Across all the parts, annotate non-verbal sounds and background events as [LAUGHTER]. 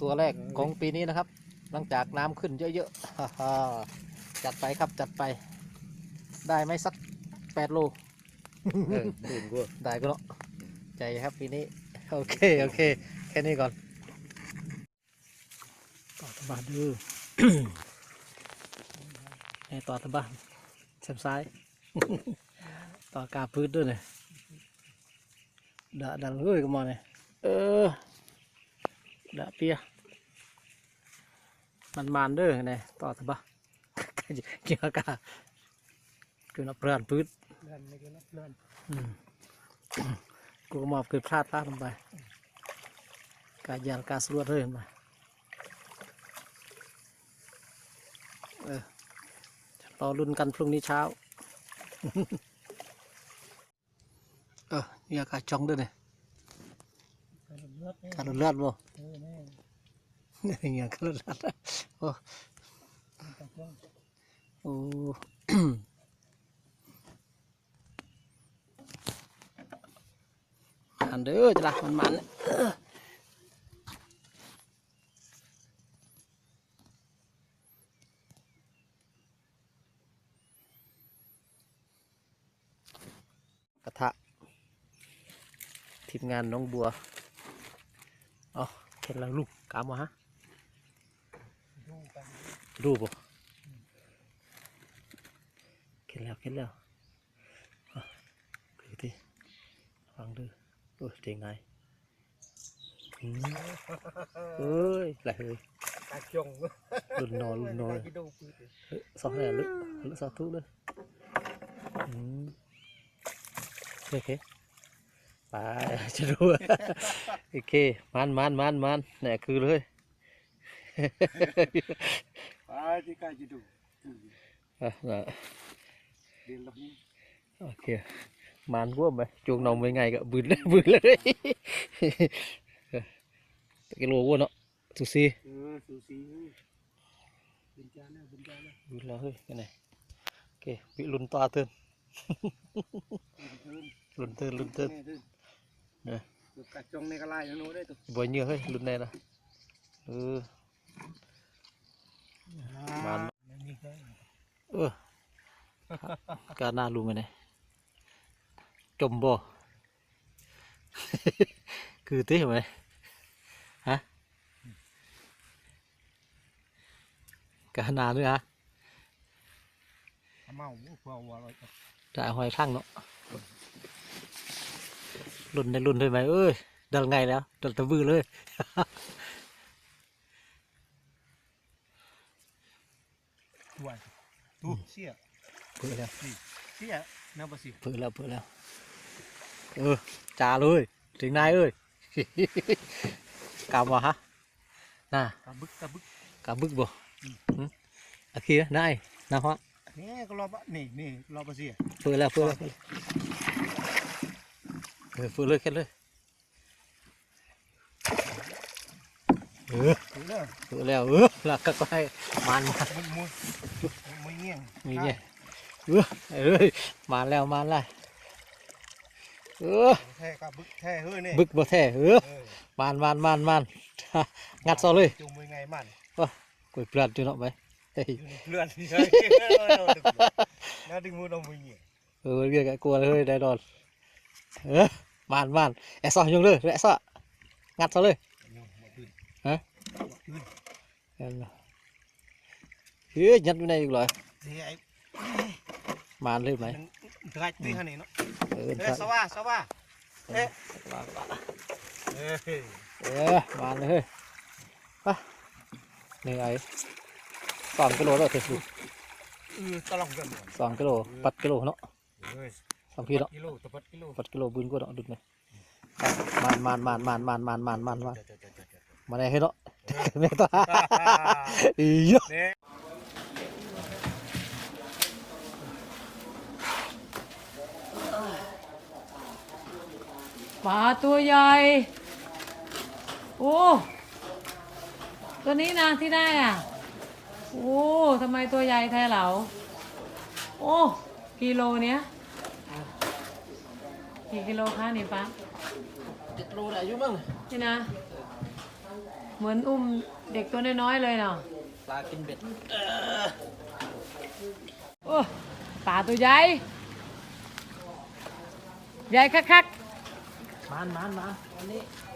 ตัวแรกของปีนี้นะครับ หลังจากน้ำขึ้นเยอะๆฮ่าฮ่าจัดไปครับจัดไป ได้ไหมสักแปดโลเออตื่นกูได้ก็เนาะใจครับปีนี้ โอเค โอเค แค่นี้ก่อนต่อตะบานดื้อไอ้ต่อตะบานแซมซ้าย ต่อกาพืชด้วยเนี่ยด่าดังเลยก็มาเนี่ยเออด่าเปีย มันมันเด้อเนี่ยต่อตะบานเกี่ยวกาคือนับเพื่อนพืชเปลือนพืชกูมอบเกิดพลาดพลาดลงไปการยานการสรวดเรื่อยมาเออรอรุ่นกันพรุ่งนี้เช้า เออนี่อากาศจ้องด้วยเนี่ยการเลือดบ่ อย่างกระดาษโอ้โอ้ันเด้อจ้ะมันมันกระทะทีมงานน้องบัวอ๋อเห็นแล้วลูกกามาฮะ รูปบ่เข็นแล้วเข็นแล้วอะดูที่ฟังดูโอ้ยเจ๋งไงอืมเอ้ยไหลเฮ้ยตาจงรุ่นนอนรุ่นนอนกิดูปืนเฮ้ยสองแหล่ลึกลึกสองทุกเลยอืมโอเคไปจะดูโอเคมันมันมันมันเนี่ยคือเลย À, thì cái gì đủ. À. Đi lập đi. Ok. Ờ, man quá mà, chuồng nồng mấy ngày cả vươn lên, [LAUGHS] vươn lên đấy. Ờ, cái lô của nó. Sushi. Ừ, sushi. Bên cha nè, là hơi, cái này. Ok, bị lún toa hơn lún hơn lún hơn Đây. Cả trong này cái. Vừa như hơi, lùn này là. Ừ. มันนี่ก็เออการหน้าลุงกันไหนจมบ่ คือเต้ไหมฮะการหน้าด้วยฮะเมาพวกวัวเราจะจ่ายหอยข้างเนาะรุ่นในรุ่นด้วยไหมเอ้ยเดินไงแล้วเดินตะบื้อเลย ตัว ตูเสียเผื่อแล้วเสียน้ำภาษีเผื่อแล้วเผื่อแล้ว เออจ่าเลยถึงนายเอ้ยกำวะฮะน่ะกระบึกกระบึกกำบึกบ่หึอะคีนายนะฮะนี่ก็รอบนี่นี่รอบภาษีเผื่อแล้วเผื่อแล้วเออเผื่อเลยแค่เลยเออถือเด้อเผื่อแล้วเออหลักก็ให้มันมามันมุดมัน เงี้ยงมีเนี่ยเออเอ้ยมาแล้วมาแล้วเออแท้กระบึกแท้เฮ้ยนี่บึกบ่แท้เออเออมานมานมานมานงัดซอเลยจุ่มมือไงมันกวยเปลือนจุเนาะไปเฮ้ยอยู่ในเลือดที่ใช่น่าดึงมือลงมือเงี้ยเออเรียกกลัวเลยได้ดอนเออมานมานแอซอยงเลยแอซองัดซอเลยฮะเห็นบ่เฮ้ยยัดอยู่ในอีกเลยเฮ้ยไอ้ มานเลยไหมมันกระตุ้ยขนาดนี้เนาะเออเฮ้ยสว่าสว่าเออเฮ้ยเออมานเลยเฮ้ยไปนี่ไอ้สองกิโลแล้วเถอะเออตลอดกันหมดสองกิโลปัดกิโลเนาะเฮ้ยสองพี่เนาะกิโลตะปัดกิโลปัดกิโลบืนกว่าเนาะดุดเนี่ยมานมานมานมานมานมานมานมานมานมาได้เฮ้ยเนาะแม่ตัวอีเยอะ เนี่ย ปลาตัวใหญ่ โอ้ ตัวนี้นะที่ได้อะ โอ้ทำไมตัวใหญ่แท้เหลาโอ้ กิโลเนี้ยกี่กิโลคะนี่ป้าเจ็ดโลได้อยู่มั้งนี่นะ เหมือนอุ้มเด็กตัวน้อยๆเลยเนาะปลากินเบ็ดโอ้ปลาตัวใหญ่ ใหญ่คัก มานมานมาอันนี้ๆ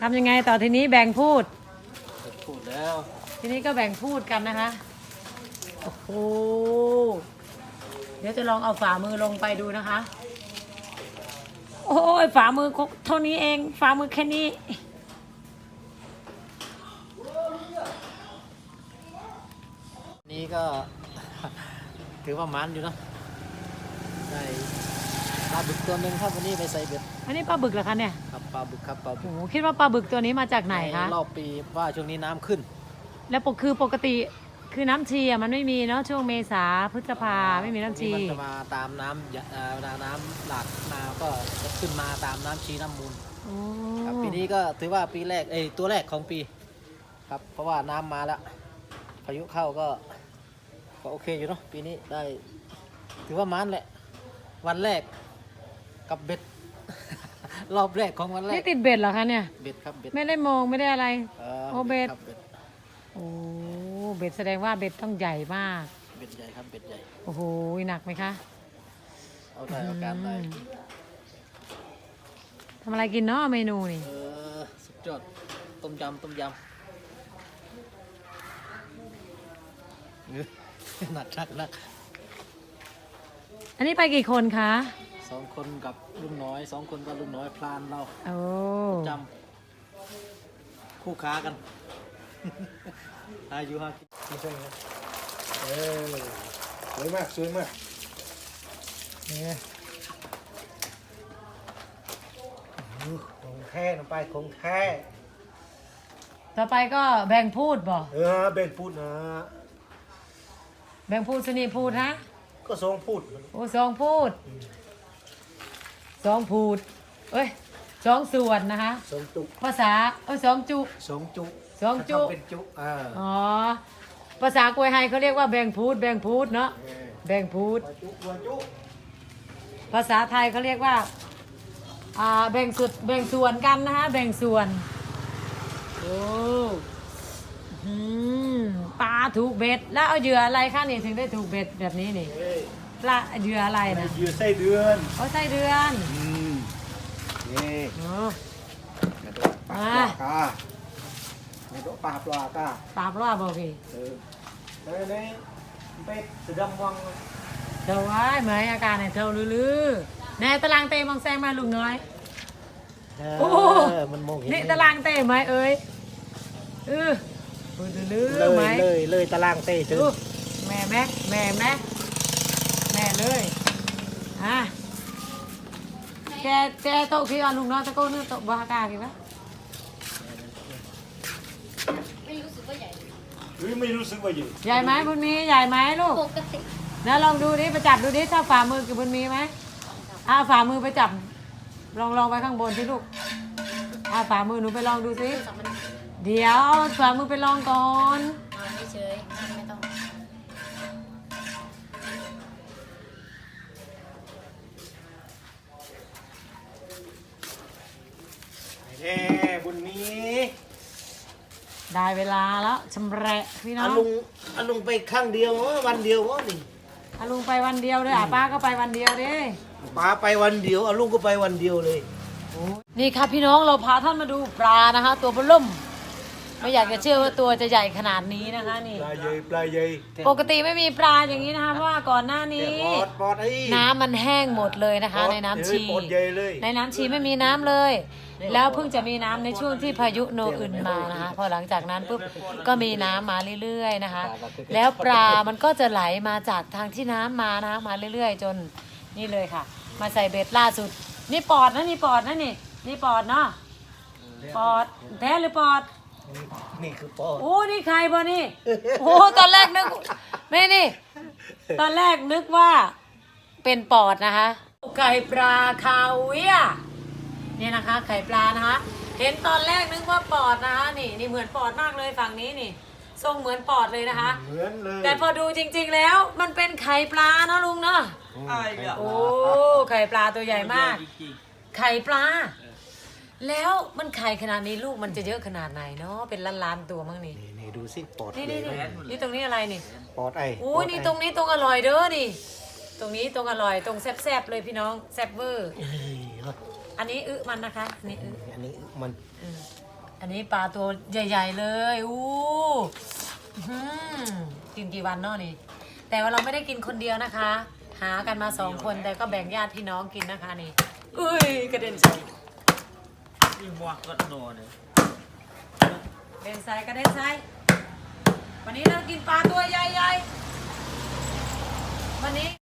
ทำยังไงต่อทีนี้แบ่งพูด พูดแล้ว ทีนี้ก็แบ่งพูดกันนะคะ โอ้โห เดี๋ยวจะลองเอาฝ่ามือลงไปดูนะคะ โอ้ยฝ่ามือเท่านี้เอง ฝ่ามือแค่นี้ นี่ก็ ถือว่ามันอยู่เนอะได้ปลาบึกตัวหนึ่งครับวันนี้ไปใส่เบ็ดอันนี้ปลาบึกเหรอคะเนี่ยครับปลาบึกครับปลาบึโอ้กโหคิดว่าปลาบึกตัวนี้มาจากไหนคะรอบปีว่าช่วงนี้น้ำขึ้น แล้วปกคือปกติคือน้ำชีอะมันไม่มีเนาะช่วงเมษาพฤษภาไม่มีน้ำชีนี่มันจะมาตามน้ำยะเอ่อเวลาน้ำหลากมาก็จะขึ้นมาตามน้ำชีน้ำมูลโอ้ครับปีนี้ก็ถือว่าปีแรกเอ้ยตัวแรกของปี ครับ เพราะว่าน้ำมาแล้วพายุเข้าก็ ก็โอเคอยู่เนาะปีนี้ได้ ถือว่ามันแหละ วันแรกกับเบ็ด รอบแรกของวันแรนี่กติดเบ็ดเหรอคะเนี่ย เบ็ดครับเบ็ดไม่ได้มองไม่ได้อะไรเอ่อโอเบ็ด ครับเบ็ดโอ้เบ็ดแสดงว่าเบ็ดต้องใหญ่มาก เบ็ดใหญ่ครับเบ็ดใหญ่ โอ้โหหนักไหมคะเอาได้เอาการได้อืมทำอะไรกินเนาะเมนูนี่ เออสุดยอดต้มยำต้มยำเออ หนักชักหนักอันนี้ไปกี่คนคะสองคนกับลุงน้อยสองคนกับลุงน้อยพลานเราโอ้จำคู่ค้ากัน อายุห้ากิไม่ใช่นะเออสวยมากสวยมากเนี่ยของแท้น้ำไปของแท้ต่อไปก็แบ่งพูดบ่เออเบนพูดนะ แบ่งพูดสนีพูดนะก็ทรงพูดโอ้สองพูดสองพูดเอ้ยสองส่วนนะคะ ทรงจุภาษาเอ้ยสองจุ ทรงจุสองจุถ้าทำเป็นจุอ่าอ๋อ ภาษากวยไฮเขาเรียกว่าแบ่งพูด แบ่งพูดเนาะเออแบ่งพูดหัวจุหัวจุภาษาไทยเขาเรียกว่าอ่าแบ่งสุดแบ่งส่วนกันนะคะแบ่งส่วนโอ้ อืมปลาถูกเบ็ด แล้วเอาเหยื่ออะไรคะนี่ถึงได้ถูกเบ็ดแบบนี้นี่เอ้ยปลาเหยื่ออะไรนะเหยื่อไส้เดือนเขาใส่เดือนอืมนี่อ๋อกระโดดปลาปลากากระโดดปลาปลากาปลาปลาบอกพี่เออเฮ้ยนี่เป็ดสะดำวังเธอไว้ไหมอาการไหนเธอลือๆในตารางเตะมองแซงมาลุงน้อยเอโอ้อมันมองเห็นนี่ตารางเตะไหมเอ้ยเออ พูดลือเลๆไหมยเลยเลยตารางเต้ถึงดูแม่แม็กแม่แม็กแม่เลยอะแกแกโตะพี่ว่าลุงน้อยตะโกนนึกโตะบ้ากากี่ปะเฮ้ยไม่รู้สึกว่าใหญ่ใหญ่ไหมบุญมีใหญ่ไหมลูก ปกตินะลองดูดิไปจับดูดิถ้าฝ่ามือกับบุญมีไหมอ่าฝ่ามือไปจับ ลองลองไปข้างบนสิลูกอ่าฝ่ามือหนูไปลองดูสิสองมัน เดี๋ยวฝ่ามือไปลองก่อน นอนเฉยๆนั่งไม่ต้องแน่บุญมีได้เวลาแล้วชำแหละพี่น้ออางลุงอาลุงไปข้างเดียววันเดียวนี่อาลุงไปวันเดียวเลยอะป้าก็ไปวันเดียวดิป้าไปวันเดียวอาลุงก็ไปวันเดียวเลย นี่ครับพี่น้องเราพาท่านมาดูปลานะคะ ตัวเบล่ม ไม่อยากจะเชื่อว่าตัวจะใหญ่ขนาดนี้นะคะนี่ ปลาเยยปลาเยยปกติไม่มีปลาอย่างนี้นะคะเพราะว่าก่อนหน้านี้ ปอดปอดไอ้น้ำมันแห้งหมดเลยนะคะ ในน้ำชี ปอดเยยเลยในน้ำชีไม่มีน้ำเลย แล้วเพิ่งจะมีน้ำในช่วงที่พายุโนอึนมานะคะ พอหลังจากนั้นปุ๊บก็มีน้ำมาเรื่อยๆนะคะ แล้วปลามันก็จะไหลมาจากทางที่น้ำมานะคะมาเรื่อยๆ จนนี่เลยค่ะ มาใส่เบ็ดล่าสุด นี่ปอดนะนี่ปอดนะนี่นี่ปอดเนาะปอดแท้หรือปอด นี่คือปอดโอ้ นี่ใครบ่นี่ โอ้ ตอนแรกนึกไม่นี่ ตอนแรกนึกว่าเป็นปอดนะคะ ไข่ปลาคาเวียร์เนี่ยนะคะ ไข่ปลานะคะ เห็นตอนแรกนึกว่าปอดนะคะ นี่ นี่เหมือนปอดมากเลยฝั่งนี้นี่ทรงเหมือนปอดเลยนะคะ เหมือนเลยแต่พอดูจริงๆแล้วมันเป็นไข่ข่ปลาเนาะลุงเนาะโอ้ ไข่ปลาตัวใหญ่มาก ไข่ปลา แล้วมันไข่ขนาดนี้ลูกมันจะเยอะขนาดไหนเนาะเป็นล้านล้านๆตัวมั้งนี่ นี่นี่ดูสิปอดนี่เลนี่ยนี่นี่ตรงนี้อะไรนี่ปอดไอ้โอ้ปยดนี่ไอ้ตรงนี้ตรงอร่อยเด้อนี่ ตรงนี้ตรงอร่อยตรงแซ่บๆเลยพี่น้องแซ่บเวอร์เอ้ยเฮ้ยอันนี้อึมันนะคะอันนี่อึ อันนี้มันอืมอันนี้ปลาตัวใหญ่ ๆ เลย อู้อื้อหือกินกี่วันเนาะนี่ แต่ว่าเราไม่ได้กินคนเดียวนะคะ หากันมาสองคนแต่ก็แบ่งญาติพี่น้องกินนะคะนี่ อุ้ยกระเด็นใส่ มีหมวกก็โดนเลยกระเด็นใส่กระเด็นใส่วันนี้เรากินปลาตัวใหญ่ๆวันนี้